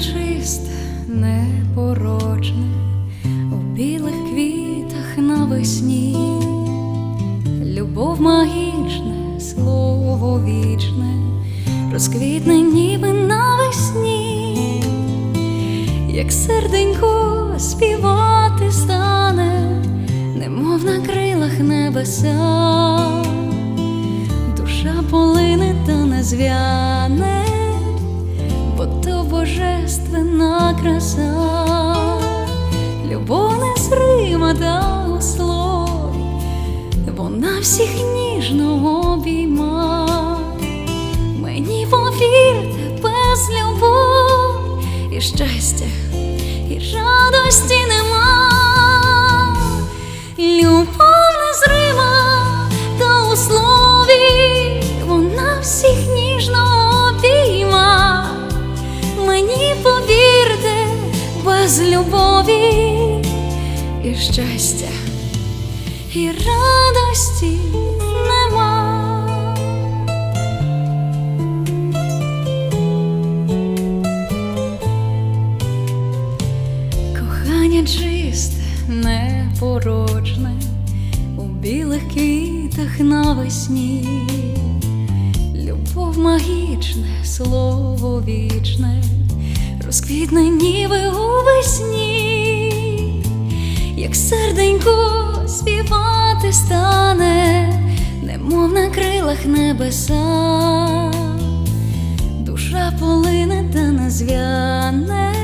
чисте, непорочне, у білих квітах навесні, любов магічне, слово вічне, розквітне ніби навесні, як серденько співати стане, немов на крилах небеса, душа полине та не то божественна краса, любов незрима та у слові, вона всіх ніжно обійма. Мені повірте, без любов і щастя, і радості нема. Мені повірте, без любові і щастя, і радості нема. Кохання чисте, непорочне, у білих квітах навесні, любов магічне, слово вічне, розквітне ніби у весні, як серденько співати стане, немов на крилах небеса, душа полине та не зв'яне,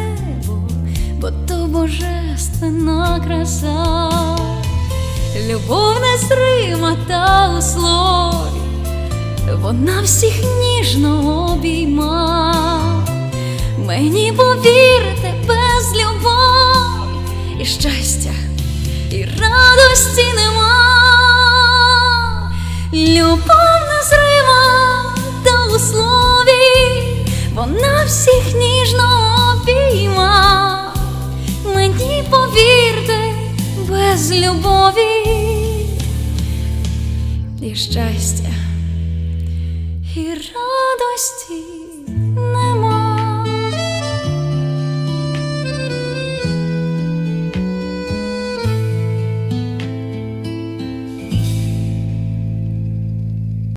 бо, то божественна краса, любов незрима та у слові вона всіх ніжно обійма. Мені повірте, без любові і щастя, і радості нема. Любов незрима та у слові, вона всіх ніжно обійма. Мені повірте, без любові і щастя і радості